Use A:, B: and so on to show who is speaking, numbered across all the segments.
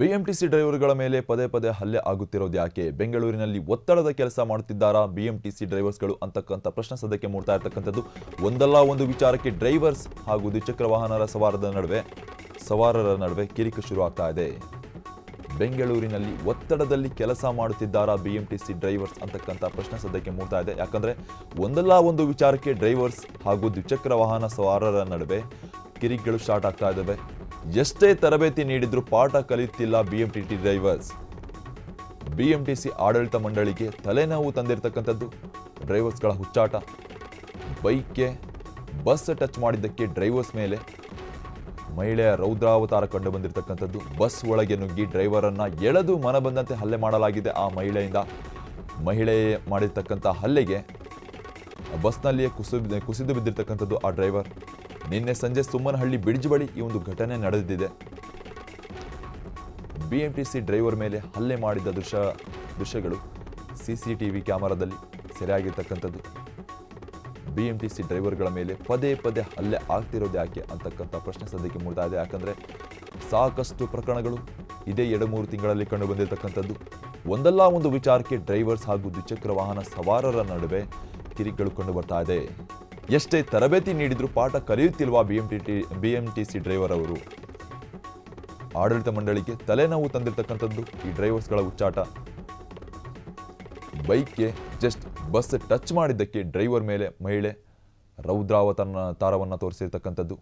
A: BMTC ಡ್ರೈವರ್ಗಳ ಮೇಲೆ ಪದೇ ಪದೇ ಹಲ್ಲೆ ಆಗುತ್ತಿರೋದು ಯಾಕೆ? ಬೆಂಗಳೂರಿನಲ್ಲಿ ಒತ್ತಡದ ಕೆಲಸ ಮಾಡುತ್ತಿದ್ದಾರಾ ಬಿಎಂಟಿಸಿ ಡ್ರೈವರ್ಸ್ಗಳು? ಅಂತಕ್ಕಂಥ ಪ್ರಶ್ನೆ ಸದ್ಯಕ್ಕೆ ಮೂಡ್ತಾ ಇರ್ತಕ್ಕಂಥದ್ದು. ಒಂದಲ್ಲ ಒಂದು ವಿಚಾರಕ್ಕೆ ಡ್ರೈವರ್ಸ್ ಹಾಗೂ ದ್ವಿಚಕ್ರ ವಾಹನರ ಸವಾರರ ನಡುವೆ ಸವಾರರ ನಡುವೆ ಕಿರಿಕು ಶುರು ಇದೆ. ಬೆಂಗಳೂರಿನಲ್ಲಿ ಒತ್ತಡದಲ್ಲಿ ಕೆಲಸ ಮಾಡುತ್ತಿದ್ದಾರಾ ಬಿಎಂಟಿಸಿ ಡ್ರೈವರ್ಸ್? ಅಂತಕ್ಕಂಥ ಪ್ರಶ್ನೆ ಸದ್ಯಕ್ಕೆ ಮೂಡ್ತಾ ಇದೆ. ಯಾಕಂದ್ರೆ ಒಂದಲ್ಲ ಒಂದು ವಿಚಾರಕ್ಕೆ ಡ್ರೈವರ್ಸ್ ಹಾಗೂ ದ್ವಿಚಕ್ರ ವಾಹನ ಸವಾರರ ನಡುವೆ ಕಿರಿಕ್ಗಳು ಸ್ಟಾರ್ಟ್ ಆಗ್ತಾ ಇದ್ದಾವೆ. ಎಷ್ಟೇ ತರಬೇತಿ ನೀಡಿದ್ರೂ ಪಾಠ ಕಲಿತಿಲ್ಲ ಬಿಎಂಟಿಟಿ ಡ್ರೈವರ್ಸ್. ಬಿಎಂಟಿಸಿ ಆಡಳಿತ ಮಂಡಳಿಗೆ ತಲೆನೋವು ತಂದಿರತಕ್ಕಂಥದ್ದು ಡ್ರೈವರ್ಸ್ಗಳ ಹುಚ್ಚಾಟ. ಬೈಕ್ಗೆ ಬಸ್ ಟಚ್ ಮಾಡಿದ್ದಕ್ಕೆ ಡ್ರೈವರ್ಸ್ ಮೇಲೆ. ಮಹಿಳೆಯ ರೌದ್ರಾವತಾರ ಕಂಡು ಬಂದಿರತಕ್ಕಂಥದ್ದು ಬಸ್ ಒಳಗೆ ನುಗ್ಗಿ ಡ್ರೈವರನ್ನು ಎಳೆದು ಮನ ಬಂದಂತೆ ಹಲ್ಲೆ ಮಾಡಲಾಗಿದೆ ಆ ಮಹಿಳೆಯಿಂದ. ಮಹಿಳೆ ಮಾಡಿರ್ತಕ್ಕಂಥ ಹಲ್ಲೆಗೆ ಬಸ್ನಲ್ಲಿಯೇ ಕುಸಿದು ಕುಸಿದು ಬಿದ್ದಿರ್ತಕ್ಕಂಥದ್ದು ಆ ಡ್ರೈವರ್. ನಿನ್ನೆ ಸಂಜೆ ಸುಮ್ಮನಹಳ್ಳಿ ಬ್ರಿಡ್ಜ್ ಬಳಿ ಈ ಒಂದು ಘಟನೆ ನಡೆದಿದೆ. ಬಿಎಂಟಿಸಿ ಡ್ರೈವರ್ ಮೇಲೆ ಹಲ್ಲೆ ಮಾಡಿದ ದೃಶ್ಯ, ದೃಶ್ಯಗಳು ಸಿ ಸಿ ಟಿ ವಿ ಕ್ಯಾಮರಾದಲ್ಲಿ ಸೆರೆಯಾಗಿರ್ತಕ್ಕಂಥದ್ದು. ಬಿಎಂಟಿಸಿ ಡ್ರೈವರ್ಗಳ ಮೇಲೆ ಪದೇ ಪದೇ ಹಲ್ಲೆ ಆಗ್ತಿರೋದು ಯಾಕೆ ಅಂತಕ್ಕಂಥ ಪ್ರಶ್ನೆ ಸದ್ಯಕ್ಕೆ ಮೂಡ್ತಾ ಇದೆ. ಯಾಕಂದರೆ ಸಾಕಷ್ಟು ಪ್ರಕರಣಗಳು ಇದೇ ಎರಡು ಮೂರು ತಿಂಗಳಲ್ಲಿ ಕಂಡು ಬಂದಿರತಕ್ಕಂಥದ್ದು. ಒಂದಲ್ಲ ಒಂದು ವಿಚಾರಕ್ಕೆ ಡ್ರೈವರ್ಸ್ ಹಾಗೂ ದ್ವಿಚಕ್ರ ವಾಹನ ಸವಾರರ ನಡುವೆ ಕಿರಿಕ್ಗಳು ಕಂಡು ಬರ್ತಾ ಇದೆ. ಎಷ್ಟೇ ತರಬೇತಿ ನೀಡಿದರೂ ಪಾಠ ಕಲಿಯುತ್ತಿಲ್ವಾ ಬಿಎಂಟಿಟಿ ಬಿಎಂಟಿಸಿ ಡ್ರೈವರ್ ಅವರು? ಆಡಳಿತ ಮಂಡಳಿಗೆ ತಲೆನೋವು ತಂದಿರತಕ್ಕಂಥದ್ದು ಈ ಡ್ರೈವರ್ಸ್ಗಳ ಉಚ್ಚಾಟ ಬೈಕ್ಗೆ ಜಸ್ಟ್ ಬಸ್ ಟಚ್ ಮಾಡಿದ್ದಕ್ಕೆ ಡ್ರೈವರ್ ಮೇಲೆ ಮಹಿಳೆ ರೌದ್ರಾವತನ ತಾರವನ್ನು ತೋರಿಸಿರ್ತಕ್ಕಂಥದ್ದು.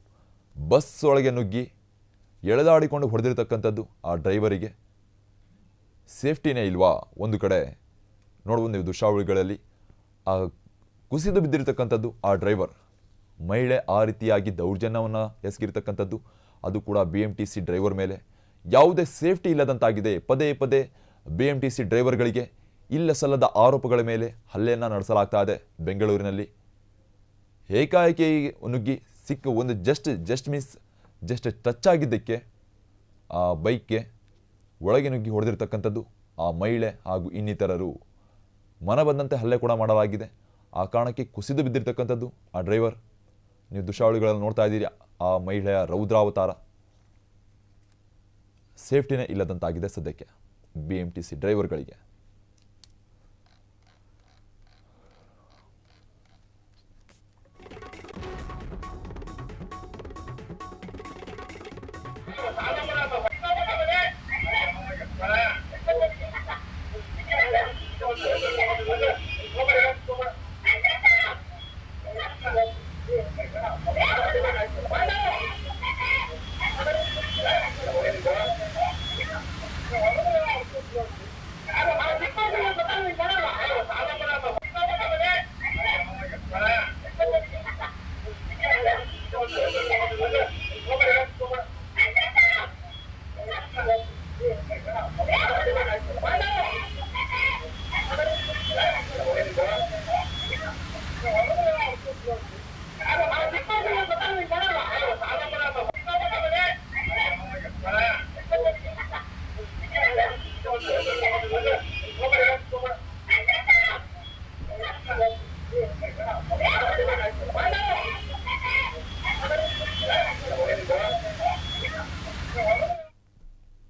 A: ಬಸ್ ಒಳಗೆ ನುಗ್ಗಿ ಎಳೆದಾಡಿಕೊಂಡು ಹೊಡೆದಿರ್ತಕ್ಕಂಥದ್ದು ಆ ಡ್ರೈವರಿಗೆ ಸೇಫ್ಟಿನೇ ಇಲ್ವಾ ಒಂದು ಕಡೆ? ನೋಡ್ಬೋದು ನೀವು ದೃಶ್ಯಾವಳಿಗಳಲ್ಲಿ ಆ ಕುಸಿದು ಬಿದ್ದಿರ್ತಕ್ಕಂಥದ್ದು ಆ ಡ್ರೈವರ್. ಮಹಿಳೆ ಆ ರೀತಿಯಾಗಿ ದೌರ್ಜನ್ಯವನ್ನು ಎಸಗಿರ್ತಕ್ಕಂಥದ್ದು, ಅದು ಕೂಡ B M T C driver ಮೇಲೆ. ಯಾವುದೇ ಸೇಫ್ಟಿ ಇಲ್ಲದಂತಾಗಿದೆ, ಪದೇ ಪದೇ ಬಿ ಎಂ ಟಿ ಸಿ ಡ್ರೈವರ್ಗಳಿಗೆ ಇಲ್ಲ ಸಲ್ಲದ ಆರೋಪಗಳ ಮೇಲೆ ಹಲ್ಲೆಯನ್ನು ನಡೆಸಲಾಗ್ತಾ ಇದೆ ಬೆಂಗಳೂರಿನಲ್ಲಿ. ಏಕಾಏಕಿ ನುಗ್ಗಿ ಸಿಕ್ಕ ಒಂದು just just miss, just touch ಆಗಿದ್ದಕ್ಕೆ ಆ ಬೈಕ್ಗೆ ಒಳಗೆ ನುಗ್ಗಿ ಹೊಡೆದಿರ್ತಕ್ಕಂಥದ್ದು ಆ ಮಹಿಳೆ ಹಾಗೂ ಇನ್ನಿತರರು. ಮನ ಬಂದಂತೆ ಹಲ್ಲೆ ಕೂಡ ಮಾಡಲಾಗಿದೆ. ಆ ಕಾರಣಕ್ಕೆ ಕುಸಿದು ಬಿದ್ದಿರ್ತಕ್ಕಂಥದ್ದು ಆ ಡ್ರೈವರ್. ನೀವು ದುಶಾವಳಿಗಳನ್ನು ನೋಡ್ತಾ ಇದ್ದೀರಿ, ಆ ಮಹಿಳೆಯ ರೌದ್ರಾವತಾರ. ಸೇಫ್ಟಿನೇ ಇಲ್ಲದಂತಾಗಿದೆ ಸದ್ಯಕ್ಕೆ ಬಿ ಎಂ ಟಿ ಸಿ ಡ್ರೈವರ್ಗಳಿಗೆ.